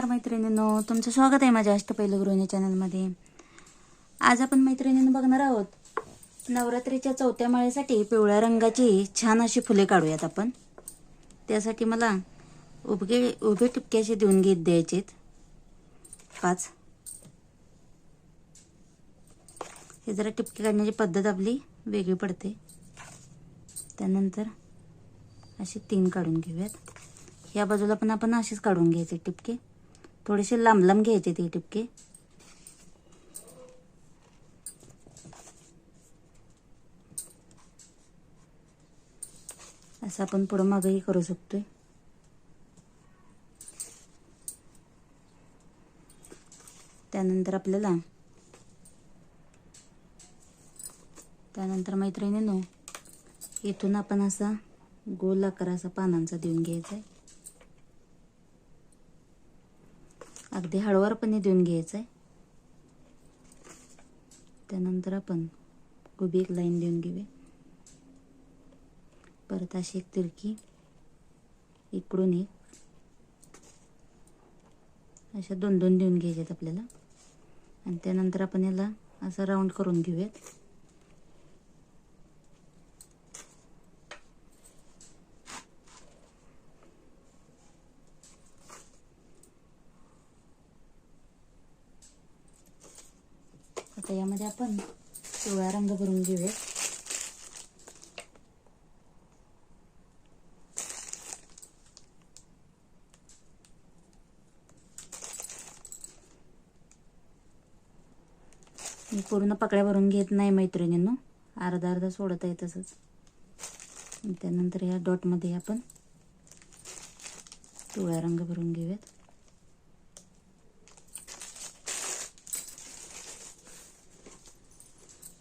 नमस्कार मैत्रिणींनो तुमचं स्वागत आहे माझ्या अष्टपैल गृहिणी चॅनलमध्ये. आज आपण मैत्रिणींनो बघणार आहोत नवरात्रीच्या चौथ्या माळेसाठी पिवळ्या रंगाची छान अशी फुले काढूयात आपण. त्यासाठी मला उभगे उभे टिपके देऊन घेत द्यायचेत. पाच. हे जरा टिपके काढण्याची पद्धत आपली वेगळी पडते. त्यानंतर असे तीन काढून घेऊयात. या बाजूला पण आपण असेच काढून घ्यायचे टिपके थोडेसे लांब लांब घ्यायचे ते टिपके. असं आपण पुढं मागंही करू शकतोय. त्यानंतर आपल्याला त्यानंतर मैत्रिणीनो इथून आपण असा गोल आकार असा पानांचा देऊन घ्यायचा आहे अगदी हळवारपणे देऊन घ्यायचं आहे त्यानंतर आपण उभी एक लाईन देऊन घेऊया. परत अशी एक तिरकी इकडून एक. अशा दोन दोन देऊन घ्यायच्यात आपल्याला. आणि त्यानंतर आपण याला असं राऊंड करून घेऊयात. आता यामध्ये आपण पिवळा रंग भरून घेऊया मी पूर्ण पकड्या भरून घेत नाही मैत्रिणींनो. अर्धा अर्धा सोडत आहे तसंच. त्यानंतर या डॉटमध्ये आपण पिवळा रंग भरून घेऊयात.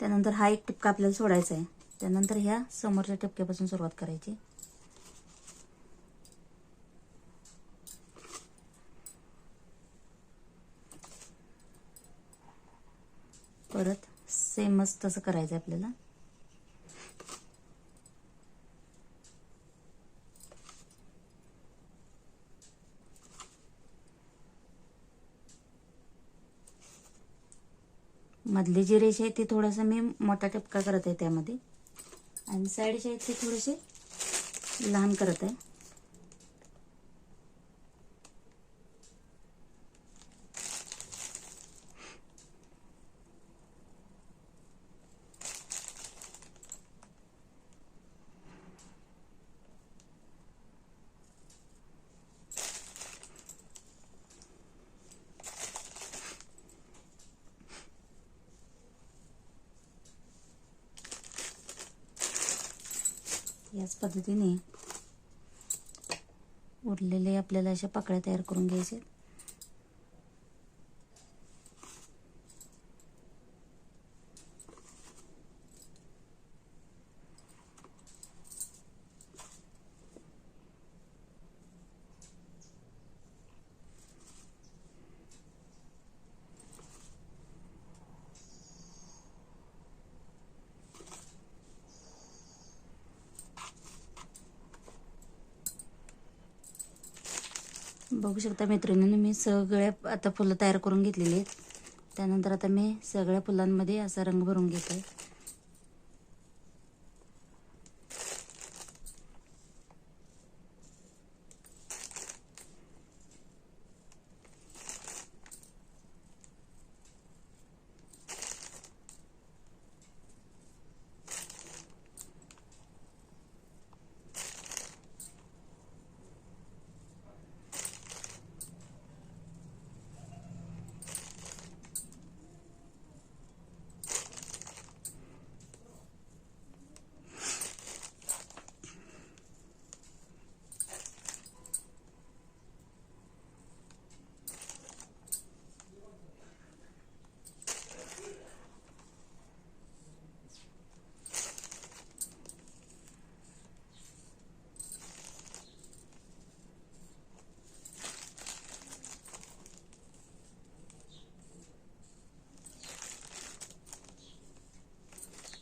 त्यानंतर हा एक टिपका आपल्याला सोडायचा आहे. त्यानंतर ह्या समोरच्या टिपक्यापासून सुरुवात करायची. परत सेमच तसं करायचं आहे आपल्याला. मधली जी रेष आहे ती थोडासा मी मोठा टपका करत आहे त्यामध्ये. आणि साईडचे आहेत ते थोडेसे लहान करत आहे. याच पद्धतीने उरलेले आपल्याला अशा पाकळ्या तयार करून घ्यायचे बघू शकता मैत्रिणीनं मी सगळ्या आता फुलं तयार करून घेतलेली आहेत. त्यानंतर आता मी सगळ्या फुलांमध्ये असा रंग भरून घेते.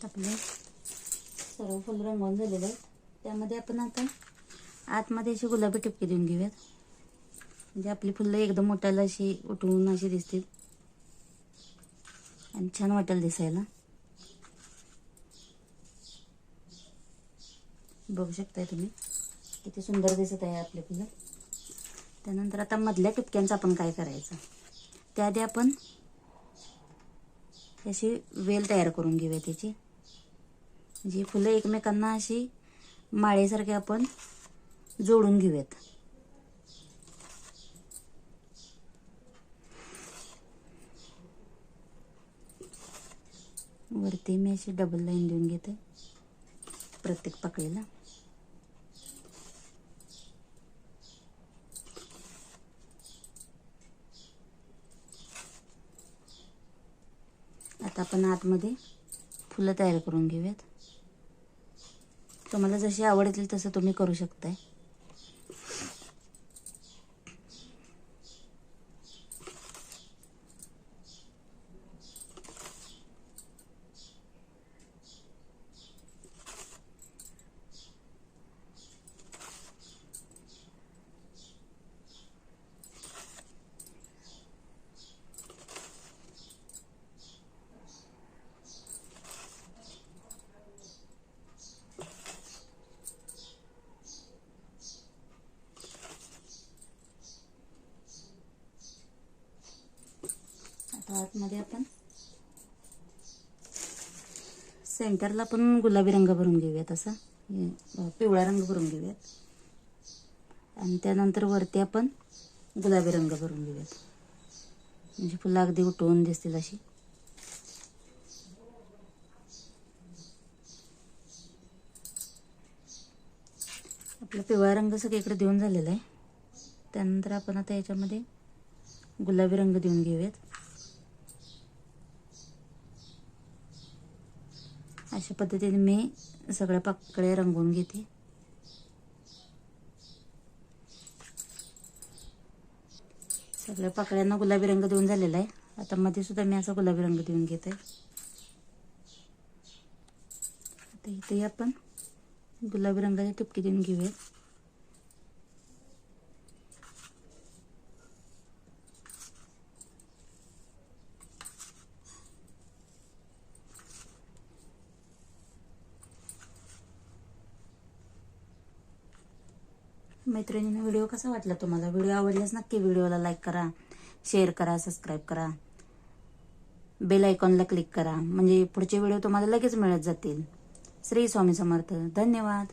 आपले सर्व फुल रंगवून झालेले आहेत. त्यामध्ये आपण आता आतमध्ये अशी गुलाबी टिपके देऊन घेऊयात. म्हणजे आपली फुलं एकदम मोठ्याला अशी उठवून अशी दिसतील. आणि छान वाटेल दिसायला. बघू शकताय तुम्ही. किती सुंदर दिसत आहे आपले फुलं. त्यानंतर आता मधल्या टिपक्यांचं आपण काय करायचं? त्याआधी आपण अशी वेल तयार करून घेऊया त्याची. जी फुलं एकमेकांना अशी माळेसारखे आपण जोडून घेऊयात. वरती मी अशी डबल लाईन देऊन घेते प्रत्येक पाकळीला. आता आपण आतमध्ये फुलं तयार करून घेऊयात. तुम्हाला जशी आवडतील तसं तुम्ही करू शकताय. आता आतमध्ये आपण. सेंटरला पण गुलाबी रंग भरून घेऊयात असा. पिवळा रंग भरून घेऊयात. आणि त्यानंतर वरती आपण गुलाबी रंग भरून घेऊयात. म्हणजे फुलं अगदी उठवून दिसतील अशी. आपला पिवळा रंग सगळीकडे देऊन झालेला आहे. त्यानंतर आपण आता याच्यामध्ये गुलाबी रंग देऊन घेऊयात. अशा पद्धतीने मी सगळ्या पाकळ्या रंगवून घेते. सगळ्या पाकळ्यांना गुलाबी रंग देऊन झालेला आहे. आता मध्ये सुद्धा मी असा गुलाबी रंग देऊन घेते आता इथे आपण गुलाबी रंगाची टिपकी देऊन घेऊया मैत्रिणींना व्हिडिओ कसा वाटला तुम्हाला? व्हिडिओ आवडल्यास नक्की व्हिडिओला लाईक करा शेअर करा सबस्क्राईब करा. बेल आयकॉनला क्लिक करा. म्हणजे पुढचे व्हिडिओ तुम्हाला लगेच मिळत जातील. श्री स्वामी समर्थ. धन्यवाद.